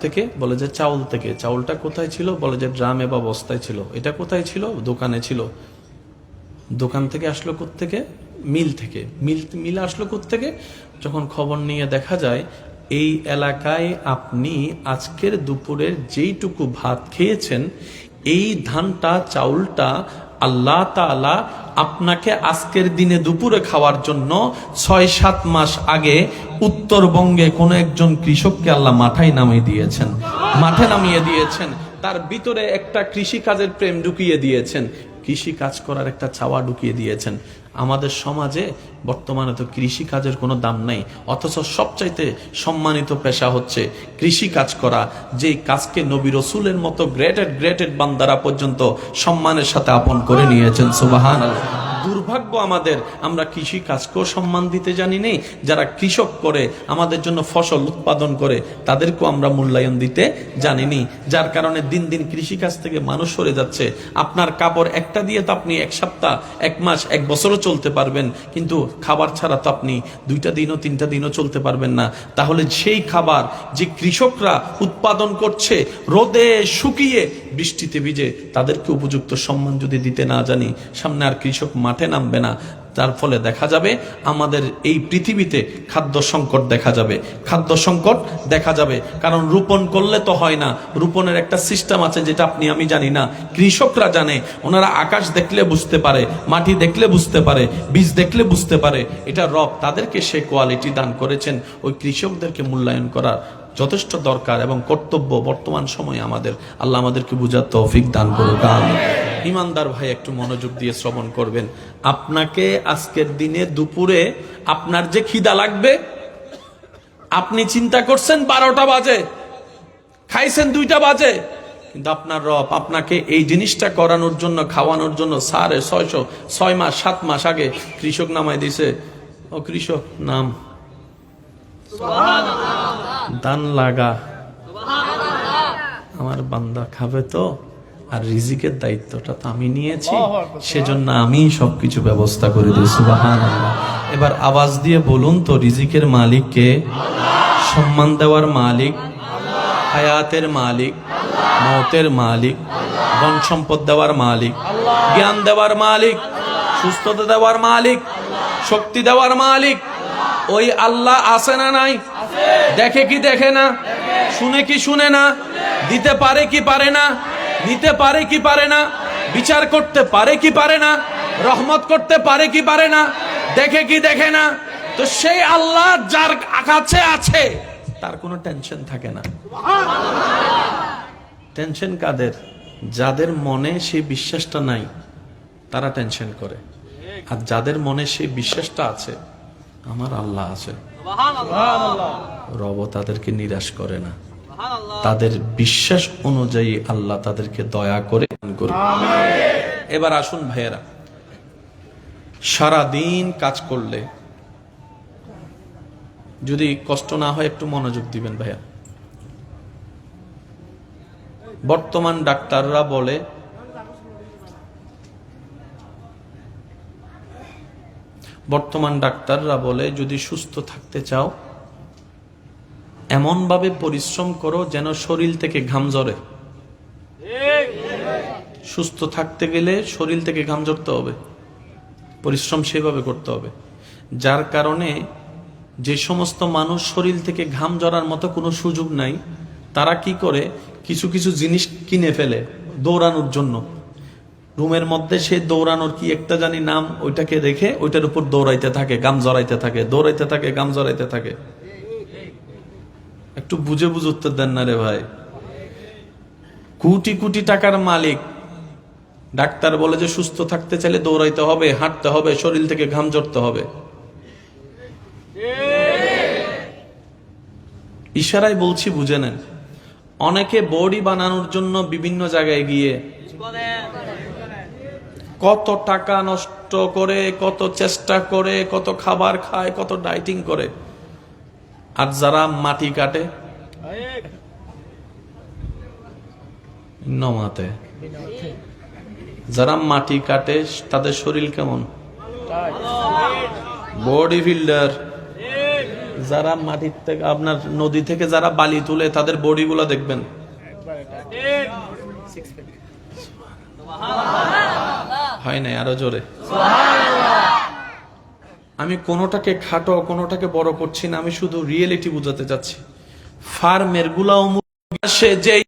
থেকে বলে যে চাউল থেকে। চাউলটা কোথায় ছিল? বলে যে ড্রামে বা বস্তায় ছিল। এটা কোথায় ছিল? দোকানে ছিল। দোকান থেকে আসলো থেকে মিল থেকে। মিল মিল আসলো থেকে যখন খবর নিয়ে দেখা যায়, এই এলাকায় আপনি আজকের দুপুরের যেইটুকু ভাত খেয়েছেন, এই ধানটা, চাউলটা আল্লাহ তাআলা আপনাকে আজকের দিনে দুপুরে খাওয়ার জন্য ছয়, সাত মাস আগে উত্তরবঙ্গে কোনো একজন কৃষককে আল্লাহ মাথায় নামিয়ে দিয়েছেন। মাঠে নামিয়ে দিয়েছেন। তার ভিতরে একটা কৃষি কাজের প্রেম ঢুকিয়ে দিয়েছেন। কৃষি কাজ করার একটা চাওয়া ঢুকিয়ে দিয়েছেন। আমাদের সমাজে বর্তমানে তো কৃষি কাজের কোনো দাম নাই। অথচ সবচাইতে সম্মানিত পেশা হচ্ছে কৃষি কাজ করা। যেই কাজকে নবী রসুলের মতো গ্রেটেড গ্রেটেড বান্দারা পর্যন্ত সম্মানের সাথে আপন করে নিয়েছেন সুবাহান দুর্ভাগ্য আমাদের। আমরা কৃষি কাজকেও সম্মান দিতে জানি নেই যারা কৃষক করে, আমাদের জন্য ফসল উৎপাদন করে, তাদেরকেও আমরা মূল্যায়ন দিতে জানিনি। যার কারণে দিন দিন কৃষিকাজ থেকে মানুষ সরে যাচ্ছে। আপনার কাপড় একটা দিয়ে তো আপনি এক সপ্তাহ, এক মাস, এক বছরও চলতে পারবেন। কিন্তু খাবার ছাড়া তো আপনি দুইটা দিনও, তিনটা দিনও চলতে পারবেন না। তাহলে সেই খাবার যে কৃষকরা উৎপাদন করছে, রোদে শুকিয়ে বৃষ্টিতে ভিজে, তাদেরকে উপযুক্ত সম্মান যদি দিতে না জানি, সামনে আর কৃষক মাঠে নামবে না। তার ফলে দেখা যাবে আমাদের এই পৃথিবীতে খাদ্য সংকট দেখা যাবে। খাদ্য সংকট দেখা যাবে। কারণ রোপণ করলে তো হয় না। রোপণের একটা সিস্টেম আছে যেটা আপনি, আমি জানি না। কৃষকরা জানে। ওনারা আকাশ দেখলে বুঝতে পারে, মাটি দেখলে বুঝতে পারে, বীজ দেখলে বুঝতে পারে। এটা রব তাদেরকে সে কোয়ালিটি দান করেছেন। ওই কৃষকদেরকে মূল্যায়ন করার যথেষ্ট দরকার এবং কর্তব্য বর্তমান সময়ে আমাদের। আল্লাহ আমাদেরকে বুঝার তৌফিক দান করুক। ইমানদার ভাই একটু মনোযোগ দিয়ে শ্রবণ করবেন। আপনাকে আজকের দিনে দুপুরে আপনার যে খিদা লাগবে আপনি চিন্তা করছেন বারোটা বাজে খাইছেন দুইটা বাজে কিন্তু আপনার রব আপনাকে এই জিনিসটা করানোর জন্য খাওয়ানোর জন্য সাড়ে ছয়শো ছয় মাস সাত মাস আগে কৃষক নামায় দিছে ও কৃষক নাম। দান লাগা। আমার বান্দা খাবে তো? আর রিজিকের দায়িত্বটা তো আমি নিয়েছি। সেজন্য আমি সবকিছু ব্যবস্থা করে দিই সুবাহান এবার আওয়াজ দিয়ে বলুন তো রিজিকের মালিককে? সম্মান দেওয়ার মালিক হায়াতের মালিক মতের মালিক ধন সম্পদ দেওয়ার মালিক জ্ঞান দেওয়ার মালিক সুস্থতা দেওয়ার মালিক শক্তি দেওয়ার মালিক। ওই আল্লাহ আছে না নাই? দেখে কি দেখে না? শুনে কি শুনে না? দিতে পারে কি পারে না? নিতে পারে কি পারে না বিচার করতে পারে কি পারে না রহমত করতে পারে কি পারে না দেখে কি দেখে না তো সেই আল্লাহ যার কাছে আছে তার কোনো টেনশন থাকে না। টেনশন কাদের? যাদের মনে সেই বিশ্বাসটা নাই তারা টেনশন করে। আর যাদের মনে সেই বিশ্বাসটা আছে আমার আল্লাহ আছে। রব তাদেরকে নিরাশ করে না। তাদের বিশ্বাস অনুযায়ী আল্লাহ তাদেরকে দয়া করে এবার আসুন ভাইয়েরা সারা দিন কাজ করলে যদি কষ্ট না হয় একটু মনোযোগ দিবেন ভাইয়া। বর্তমান ডাক্তাররা বলে বর্তমান ডাক্তাররা বলে যদি সুস্থ থাকতে চাও এমনভাবে পরিশ্রম করো যেন শরীর থেকে ঘাম ঝরে। সুস্থ থাকতে গেলে শরীর থেকে ঘাম ঝরতে হবে। পরিশ্রম সেভাবে করতে হবে। যার কারণে যে সমস্ত মানুষ শরীর থেকে ঘাম ঝরার মতো কোনো সুযোগ নাই, তারা কি করে? কিছু কিছু জিনিস কিনে ফেলে দৌড়ানোর জন্য। রুমের মধ্যে সে দৌড়ানোর কি একটা জানি নাম, ওইটাকে রেখে ওইটার উপর দৌড়াইতে থাকে গাম জড়াইতে থাকে, দৌড়াইতে থাকে গাম জড়াইতে থাকে। একটু বুঝে বুঝে উত্তর দেন না রে ভাই। কোটি কোটি টাকার মালিক। ডাক্তার বলে যে সুস্থ থাকতে চাইলে দৌড়াইতে হবে, হাঁটতে হবে, শরীর থেকে ঘাম ঝরতে হবে। ইশারায় বলছি বুঝে নেন। অনেকে বডি বানানোর জন্য বিভিন্ন জায়গায় গিয়ে কত টাকা নষ্ট করে, কত চেষ্টা করে, কত খাবার খায়, কত ডাইটিং করে। আর যারা মাটি কাটে? নমাতে যারা মাটি কাটে, তাদের শরীর কেমন? বডি বিল্ডার যারা মাটির থেকে, আপনার নদী থেকে যারা বালি তুলে, তাদের বডিগুলো দেখবেন। হয় নাই, আরও জোরে। আমি কোনোটাকে খাটো, কোনোটাকে বড় করছি না, আমি শুধু রিয়েলিটি বোঝাতে চাচ্ছি। ফার্মের গুলাও সে যেই